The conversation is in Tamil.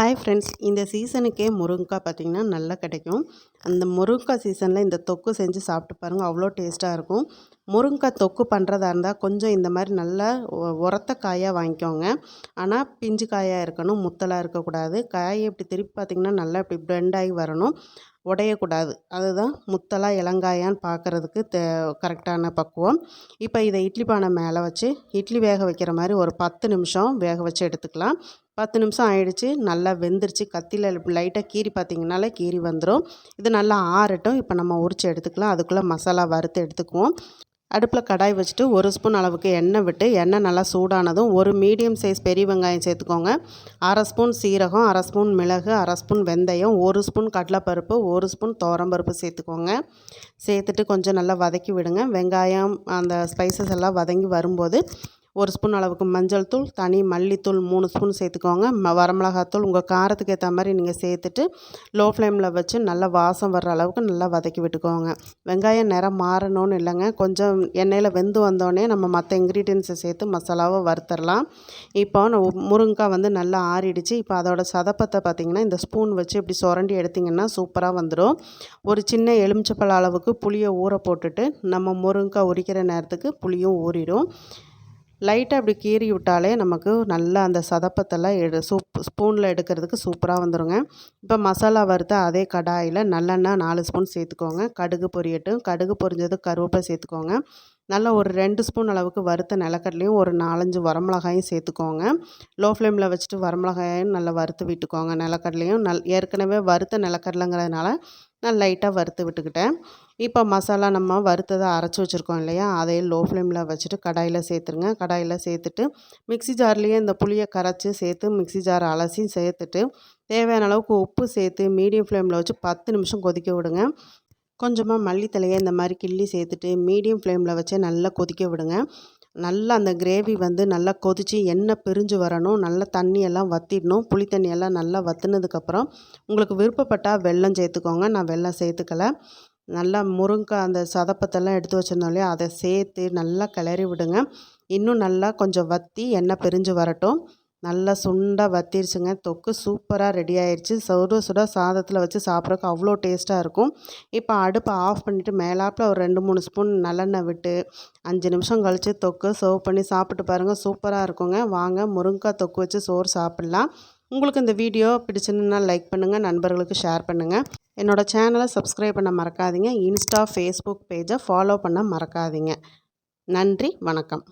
ஹாய் ஃப்ரெண்ட்ஸ் இந்த சீசனுக்கே முருங்கைக்காய் பார்த்திங்கன்னா நல்லா கிடைக்கும். அந்த முருங்கைக்காய் சீசனில் இந்த தொக்கு செஞ்சு சாப்பிட்டு பாருங்கள் அவ்வளோ டேஸ்ட்டாக இருக்கும். முருங்கைக்காய் தொக்கு பண்ணுறதா இருந்தால் கொஞ்சம் இந்த மாதிரி நல்லா உரத்த காயாக வாங்கிக்கோங்க. ஆனால் பிஞ்சு காயாக இருக்கணும் முத்தலாக இருக்கக்கூடாது. காயை இப்படி திருப்பி பார்த்திங்கன்னா நல்லா இப்படி ப்ளெண்ட் ஆகி வரணும். உடையக்கூடாது. அதுதான் முத்தலாக இளங்காயான்னு பார்க்குறதுக்கு தே கரெக்டான பக்குவம். இப்போ இதை இட்லி பானை மேலே வச்சு இட்லி வேக வைக்கிற மாதிரி ஒரு பத்து நிமிஷம் வேக வச்சு எடுத்துக்கலாம். பத்து நிமிஷம் ஆயிடுச்சு. நல்லா வெந்துருச்சு. கத்தியில் லைட்டாக கீறி பார்த்திங்கனாலே கீறி வந்துடும் இது நல்லா ஆறட்டும். இப்போ நம்ம உரித்து எடுத்துக்கலாம். அதுக்குள்ளே மசாலா வறுத்து எடுத்துக்குவோம். அடுப்பில் கடாய் வச்சுட்டு ஒரு ஸ்பூன் அளவுக்கு எண்ணெய் விட்டு எண்ணெய் நல்லா சூடானதும் ஒரு மீடியம் சைஸ் பெரிய வெங்காயம் சேர்த்துக்கோங்க. அரை ஸ்பூன் சீரகம் அரை ஸ்பூன் மிளகு அரை ஸ்பூன் வெந்தயம் ஒரு ஸ்பூன் கடலைப்பருப்பு ஒரு ஸ்பூன் தோரம்பருப்பு சேர்த்துக்கோங்க. சேர்த்துட்டு கொஞ்சம் நல்லா வதக்கி விடுங்க. வெங்காயம் அந்த ஸ்பைசஸ் எல்லாம் வதங்கி வரும்போது ஒரு ஸ்பூன் அளவுக்கு மஞ்சள் தூள் தனி மல்லித்தூள் மூணு ஸ்பூன் சேர்த்துக்கோங்க. வரமிளகாத்தூள் உங்கள் காரத்துக்கு ஏற்ற மாதிரி நீங்கள் சேர்த்துட்டு லோ ஃப்ளேமில் வச்சு நல்லா வாசம் வர்ற அளவுக்கு நல்லா வதக்கி விட்டுக்கோங்க. வெங்காயம் நிறம் மாறணும்னு இல்லைங்க. கொஞ்சம் எண்ணெயில் வெந்து வந்தோடனே நம்ம மற்ற இன்க்ரீடியன்ஸை சேர்த்து மசாலாவை வறுத்துடலாம் இப்போ முருங்கைக்காய் வந்து நல்லா ஆறிடுச்சு. இப்போ அதோட சதப்பத்தை பார்த்திங்கன்னா இந்த ஸ்பூன் வச்சு இப்படி சுரண்டி எடுத்திங்கன்னா சூப்பராக வந்துடும் ஒரு சின்ன எலுமிச்சப்பழ அளவுக்கு புளியை ஊற போட்டுட்டு நம்ம முருங்கைக்காய் உரிக்கிற நேரத்துக்கு புளியும் ஊறிடும். லைட்டாக அப்படி கீறி விட்டாலே நமக்கு நல்லா அந்த சதப்பத்தெல்லாம் எடு சூப் ஸ்பூனில் எடுக்கிறதுக்கு சூப்பராக வந்துடுங்க இப்போ மசாலா வறுத்த அதே கடாயில் நல்லெண்ணெய் நாலு ஸ்பூன் சேர்த்துக்கோங்க. கடுகு பொரியட்டும். கடுகு பொரிஞ்சது கருவேப்பிலை சேர்த்துக்கோங்க. நல்லா ஒரு ரெண்டு ஸ்பூன் அளவுக்கு வறுத்த நிலக்கடலையும் ஒரு நாலஞ்சு வரமிளகாயும் சேர்த்துக்கோங்க. லோ ஃப்ளேமில் வச்சுட்டு வரமிளகாயும் நல்லா வறுத்து விட்டுக்கோங்க. நிலக்கடலையும் நல் ஏற்கனவே வறுத்த நிலக்கடலைங்கிறதுனால நான் லைட்டாக வறுத்து விட்டுக்கிட்டேன். இப்போ மசாலா நம்ம வறுத்ததை அரைச்சி வச்சுருக்கோம் இல்லையா? அதையும் லோ ஃப்ளேமில் வச்சுட்டு கடாயில் சேர்த்துருங்க. கடாயில் சேர்த்துட்டு மிக்சி ஜார்லேயே இந்த புளியை கரைச்சி சேர்த்து மிக்சி ஜார் அலசி சேர்த்துட்டு தேவையான அளவுக்கு உப்பு சேர்த்து மீடியம் ஃப்ளேமில் வச்சு பத்து நிமிஷம் கொதிக்க விடுங்க. கொஞ்சமாக மல்லித்தலையை இந்த மாதிரி கிள்ளி சேர்த்துட்டு மீடியம் ஃப்ளேமில் வச்சு நல்லா கொதிக்க விடுங்க. நல்லா அந்த கிரேவி வந்து நல்லா கொதித்து எண்ணெய் பிரிஞ்சு வரணும். நல்லா தண்ணியெல்லாம் வற்றிடணும் புளி தண்ணியெல்லாம் நல்லா வற்றினதுக்கப்புறம் உங்களுக்கு விருப்பப்பட்டால் வெள்ளம் சேர்த்துக்கோங்க. நான் வெள்ளம் சேர்த்துக்கல. நல்லா முருங்கை அந்த சதப்பத்தெல்லாம் எடுத்து வச்சுருந்தோம் இல்லையா? அதை சேர்த்து நல்லா கிளறி விடுங்க. இன்னும் நல்லா கொஞ்சம் வற்றி எண்ணெய் பிரிஞ்சு வரட்டும். நல்லா சுண்டாக வத்திருச்சுங்க. தொக்கு சூப்பராக ரெடி ஆயிடுச்சு சுட சுட சாதத்தில் வச்சு சாப்பிட்றதுக்கு அவ்வளோ டேஸ்ட்டாக இருக்கும். இப்போ அடுப்பை ஆஃப் பண்ணிவிட்டு மேலாப்பில் ஒரு ரெண்டு மூணு ஸ்பூன் நல்லெண்ணெய் விட்டு அஞ்சு நிமிஷம் கழித்து தொக்கு சர்வ் பண்ணி சாப்பிட்டு பாருங்கள் சூப்பராக இருக்குங்க. வாங்க முருங்கைக்காய் தொக்கு வச்சு சோறு சாப்பிட்லாம். உங்களுக்கு இந்த வீடியோ பிடிச்சிருந்தா லைக் பண்ணுங்கள் நண்பர்களுக்கு ஷேர் பண்ணுங்கள் என்னோடய சேனலை சப்ஸ்கிரைப் பண்ண மறக்காதீங்க. இன்ஸ்டா ஃபேஸ்புக் பேஜை ஃபாலோ பண்ண மறக்காதீங்க. நன்றி வணக்கம்.